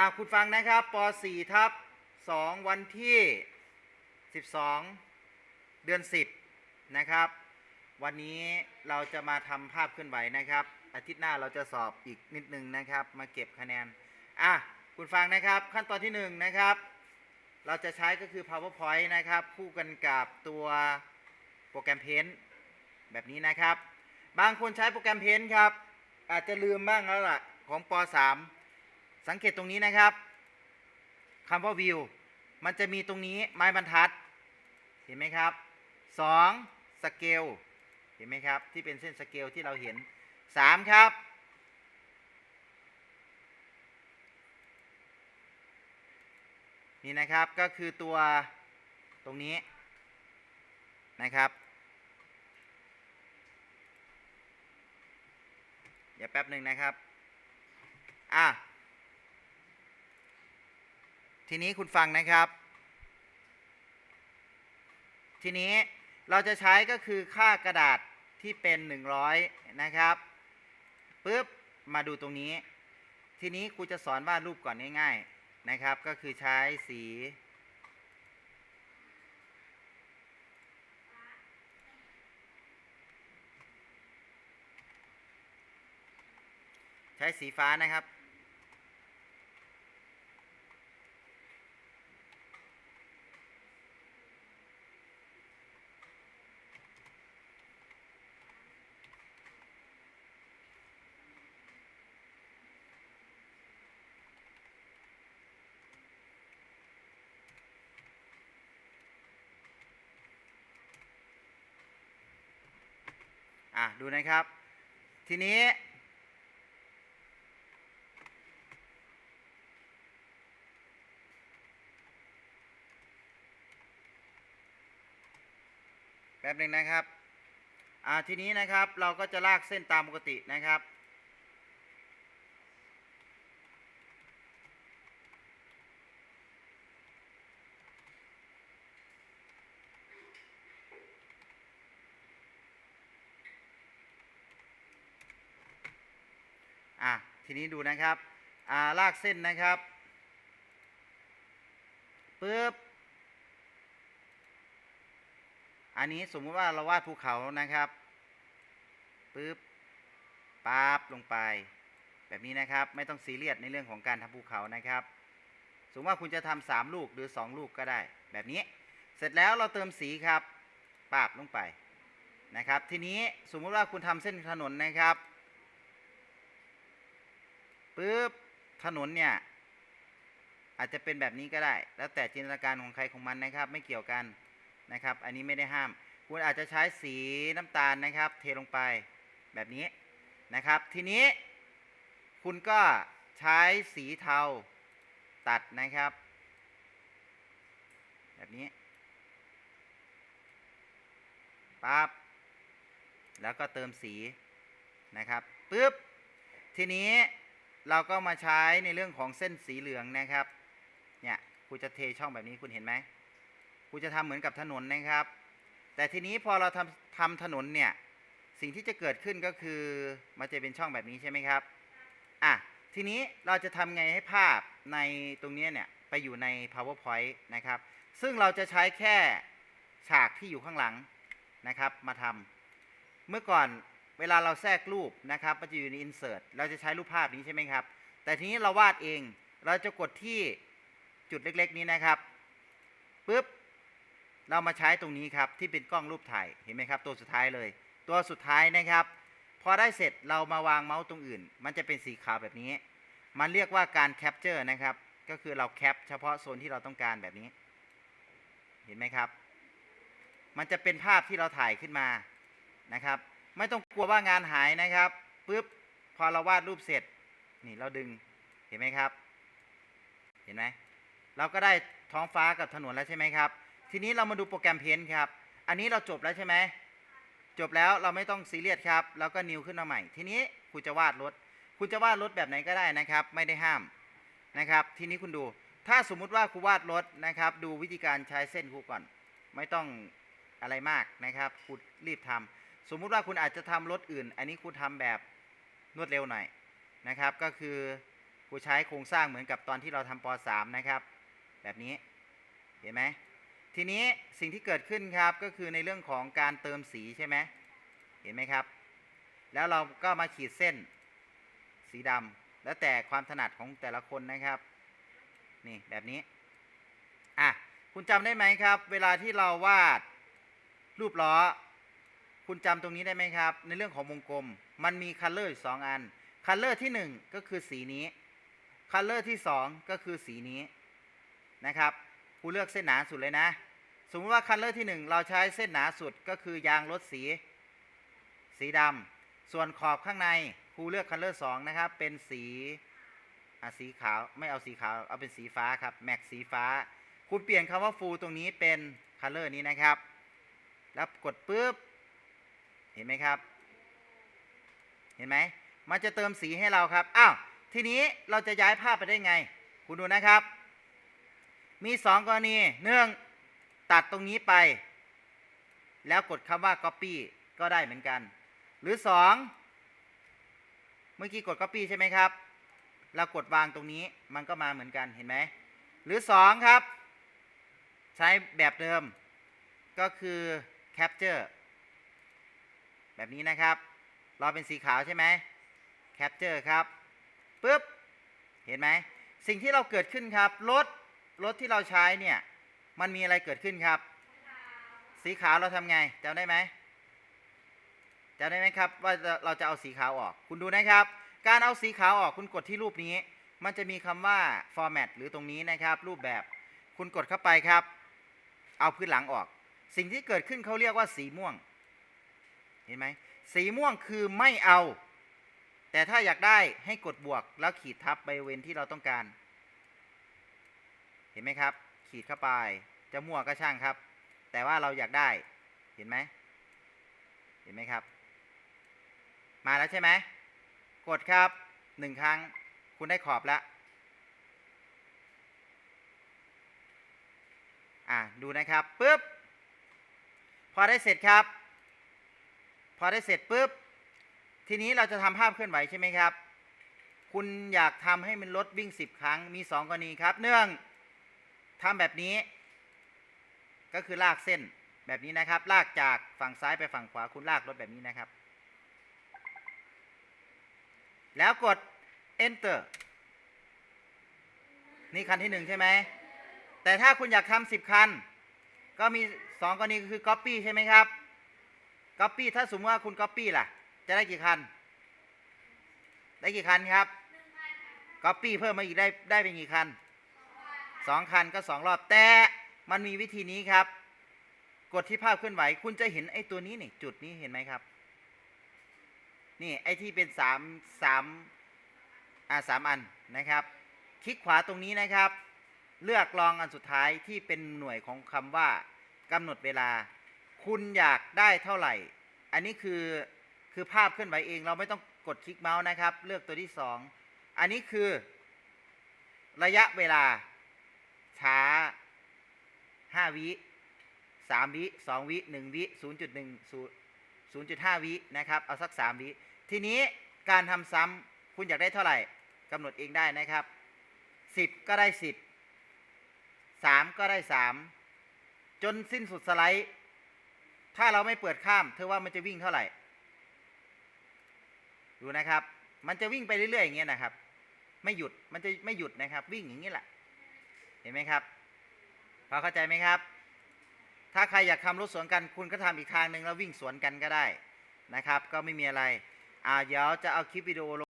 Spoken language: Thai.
อ่าคุณฟังนะครับป .4 ทับ2วันที่ 12 เดือน 10 นะครับ วันนี้เราจะมาทำภาพเคลื่อนไหวนะครับ อาทิตย์หน้าเราจะสอบอีกนิดนึงนะครับ มาเก็บคะแนน อะคุณฟังนะครับขั้นตอนที่ 1 นะครับ เราจะใช้ก็คือ powerpoint นะครับ คู่กันกับตัวโปรแกรม paint แบบนี้นะครับ บางคนใช้โปรแกรม paint ครับ อาจจะลืมบ้างแล้วล่ะ ของป .3 สังเกตตรงนี้นะครับคำว่า view มันจะมีตรงนี้ไม้บรรทัด เห็นไหมครับ2 scale เห็นไหมครับ ที่เป็นเส้นสเกลที่เราเห็น 3 ครับ นี่นะครับก็คือตัวตรงนี้นะครับเดี๋ยวแป๊บหนึ่งนะครับ อะ ทีนี้คุณฟังนะครับ ทีนี้เราจะใช้ก็คือค่ากระดาษที่เป็น 100 นะครับปุ๊บมาดูตรงนี้ ทีนี้ครูจะสอนวาดรูปก่อนง่ายๆนะครับ ก็คือใช้สี ใช้สีฟ้านะครับ อะดูนะครับ ทีนี้แป๊บหนึ่งนะครับ อ่าทีนี้นะครับเราก็จะลากเส้นตามปกตินะครับ อะทีนี้ดูนะครับอ่าลากเส้นนะครับปึ๊บอันนี้สมมติว่าเราวาดภูเขานะครับปึ๊บปั๊บลงไป แบบนี้นะครับไม่ต้องซีเรียสในเรื่องของการทำภูเขานะครับ สมมติว่าคุณจะทำสามลูกหรือสองลูกก็ได้ แบบนี้ เสร็จแล้วเราเติมสีครับปาบลงไปนะครับ ทีนี้สมมุติว่าคุณทำเส้นถนนนะครับ ปึ๊บถนนเนี่ย อาจจะเป็นแบบนี้ก็ได้ แล้วแต่จินตนาการของใครของมันนะครับ ไม่เกี่ยวกันนะครับ อันนี้ไม่ได้ห้าม คุณอาจจะใช้สีน้ำตาลนะครับ เทลงไปแบบนี้นะครับ ทีนี้ คุณก็ใช้สีเทาตัดนะครับ แบบนี้ปั๊บแล้วก็เติมสีนะครับปึ๊บทีนี้ เราก็มาใช้ในเรื่องของเส้นสีเหลืองนะครับ เนี่ยครูจะเทช่องแบบนี้คุณเห็นไหมครูจะทำเหมือนกับถนนนะครับ แต่ทีนี้พอเราทำทำถนนเนี่ยสิ่งที่จะเกิดขึ้นก็คือมันจะเป็นช่องแบบนี้ใช่ไหมครับอะทีนี้เราจะทำไงให้ภาพในตรงนี้เนี่ยไปอยู่ใน powerpoint นะครับ ซึ่งเราจะใช้แค่ฉากที่อยู่ข้างหลังนะครับ มาทำเมื่อก่อน เวลาเราแทรกรูปนะครับมันจะอยู่ใน insert เราจะใช้รูปภาพนี้ใช่ไหมครับ แต่ทีนี้เราวาดเอง เราจะกดที่จุดเล็ก ๆ นี้นะครับปุ๊บเรามาใช้ตรงนี้ครับที่เป็นกล้องรูปถ่ายเห็นไหมครับตัวสุดท้ายเลย ตัวสุดท้ายนะครับ พอได้เสร็จเรามาวางเมาส์ตรงอื่น มันจะเป็นสีขาวแบบนี้ มันเรียกว่าการแคปเจอร์นะครับ ก็คือเราแคปเฉพาะโซนที่เราต้องการแบบนี้ เห็นไหมครับ มันจะเป็นภาพที่เราถ่ายขึ้นมานะครับ ไม่ต้องกลัวว่างานหายนะครับปุ๊บพอเราวาดรูปเสร็จ นี่เราดึงเห็นไหมครับ เห็นไหมเราก็ได้ท้องฟ้ากับถนนแล้วใช่ไหมครับ ทีนี้เรามาดูโปรแกรมเพนครับ อันนี้เราจบแล้วใช่ไหมจบแล้วเราไม่ต้องซีเรียสครับ แล้วก็นิวขึ้นมาใหม่ ทีนี้คุณจะวาดรถ คุณจะวาดรถแบบไหนก็ได้นะครับ ไม่ได้ห้ามนะครับ ทีนี้คุณดู ถ้าสมมุติว่าครูวาดรถนะครับ ดูวิธีการใช้เส้นครูก่อน ไม่ต้องอะไรมากนะครับครูรีบทำ สมมุติว่าคุณอาจจะทำรถอื่น อันนี้ครูทำแบบรวดเร็วหน่อยนะครับ ก็คือครูใช้โครงสร้างเหมือนกับตอนที่เราทำป .3 นะครับ แบบนี้เห็นไหมทีนี้สิ่งที่เกิดขึ้นครับก็คือในเรื่องของการเติมสีใช่ไหมเห็นไหมครับ แล้วเราก็มาขีดเส้นสีดำแล้วแต่ความถนัดของแต่ละคนนะครับ นี่แบบนี้อะคุณจำได้ไหมครับ เวลาที่เราวาดรูปล้อ คุณจำตรงนี้ได้ไหมครับ ในเรื่องของวงกลม มันมีคัลเลอร์อยู่สองอัน คัลเลอร์ที่หนึ่งก็คือสีนี้ คัลเลอร์ที่สองก็คือสีนี้นะครับคูเลือกเส้นหนาสุดเลยนะ สมมติว่าคัลเลอร์ที่หนึ่งเราใช้เส้นหนาสุดก็คือยางลดสี สีดำส่วนขอบข้างในครูเลือกคัลเลอร์สองนะครับ เป็นสีอะสีขาว ไม่เอาสีขาว เอาเป็นสีฟ้าครับ แม็กสีฟ้า คุณเปลี่ยนคำว่าฟูตรงนี้เป็นคัลเลอร์นี้นะครับ แล้วกดปุ๊บ ห็นไหมครับ เห็นไหมมันจะเติมสีให้เราครับ อ้าว ทีนี้เราจะย้ายภาพไปได้ไง คุณดูนะครับ มีสองกรณีหนึ่งตัดตรงนี้ไป แล้วกดคำว่า copy ก็ได้เหมือนกัน หรือสองเมื่อกี้กด copy ใช่ไหมครับ เรากดวางตรงนี้มันก็มาเหมือนกัน เห็นไหม หรือสองครับ ใช้แบบเดิม ก็คือ capture แบบนี้นะครับ รอเป็นสีขาวใช่ไหม capture ครับปุ๊บ เห็นไหม สิ่งที่เราเกิดขึ้นครับ รถ รถที่เราใช้เนี่ย มันมีอะไรเกิดขึ้นครับ สีขาวเราทำไงจำได้ไหมจำได้ไหมครับว่าเราจะเอาสีขาวออก คุณดูนะครับ การเอาสีขาวออกคุณกดที่รูปนี้ มันจะมีคำว่า format หรือตรงนี้นะครับ รูปแบบ คุณกดเข้าไปครับ เอาพื้นหลังออก สิ่งที่เกิดขึ้นเขาเรียกว่าสีม่วง เห็นไหมสีม่วงคือไม่เอา แต่ถ้าอยากได้ให้กดบวกแล้วขีดทับบริเวณที่เราต้องการ เห็นไหมครับ ขีดเข้าไปจะมั่วก็ช่างครับ แต่ว่าเราอยากได้เห็นไหมเห็นไหมครับ มาแล้วใช่ไหมกดครับหนึ่งครั้งคุณได้ขอบแล้วอ่าดูนะครับปุ๊บพอได้เสร็จครับ พอได้เสร็จปุ๊บ ทีนี้เราจะทำภาพเคลื่อนไหวใช่ไหมครับ คุณอยากทำให้มันรถวิ่งสิบครั้งมีสองกรณีครับเนื่องทำแบบนี้ ก็คือลากเส้นแบบนี้นะครับ ลากจากฝั่งซ้ายไปฝั่งขวาคุณลากรถแบบนี้นะครับ แล้วกด enter นี่คันที่หนึ่งใช่ไหม แต่ถ้าคุณอยากทำสิบคัน ก็มีสองกรณีคือ copy ใช่ไหมครับ copy ถ้าสมมติว่าคุณ copy ล่ะ จะได้กี่คัน ได้กี่คันครับ copy เพิ่มมาอีกได้ได้เป็นกี่คันสองคันก็สองรอบแต่มันมีวิธีนี้ครับ กดที่ภาพเคลื่อนไหว คุณจะเห็นไอ้ตัวนี้นี่จุดนี้เห็นไหมครับ นี่ไอ้ที่เป็นสามสามอ่าสามอันนะครับ คลิกขวาตรงนี้นะครับ เลือกลองอันสุดท้ายที่เป็นหน่วยของคำว่ากำหนดเวลา คุณอยากได้เท่าไหร่ อันนี้คือคือภาพเคลื่อนไหวเองเราไม่ต้องกดคลิกเมาส์นะครับ เลือกตัวที่สองอันนี้คือระยะเวลาช้าห้าวิสามวิสองวิหนึ่งวิศูนย์จุดหนึ่งศูนย์จุดห้าวินะครับ เอาสักสามวิ ทีนี้การทำซ้ำคุณอยากได้เท่าไหร่กำหนดเองได้นะครับสิบก็ได้สิบสามก็ได้สามจนสิ้นสุดสไลด์ ถ้าเราไม่เปิดข้าม เธอว่ามันจะวิ่งเท่าไหร่ ดูนะครับ มันจะวิ่งไปเรื่อยๆอย่างเงี้ยนะครับ ไม่หยุด มันจะไม่หยุดนะครับ วิ่งอย่างนี้แหละ เห็นไหมครับ พอเข้าใจไหมครับ ถ้าใครอยากทำรถสวนกัน คุณก็ทำอีกทางหนึ่งแล้ววิ่งสวนกันก็ได้นะครับ ก็ไม่มีอะไร อ่าเดี๋ยวจะเอาคลิปวิดีโอลง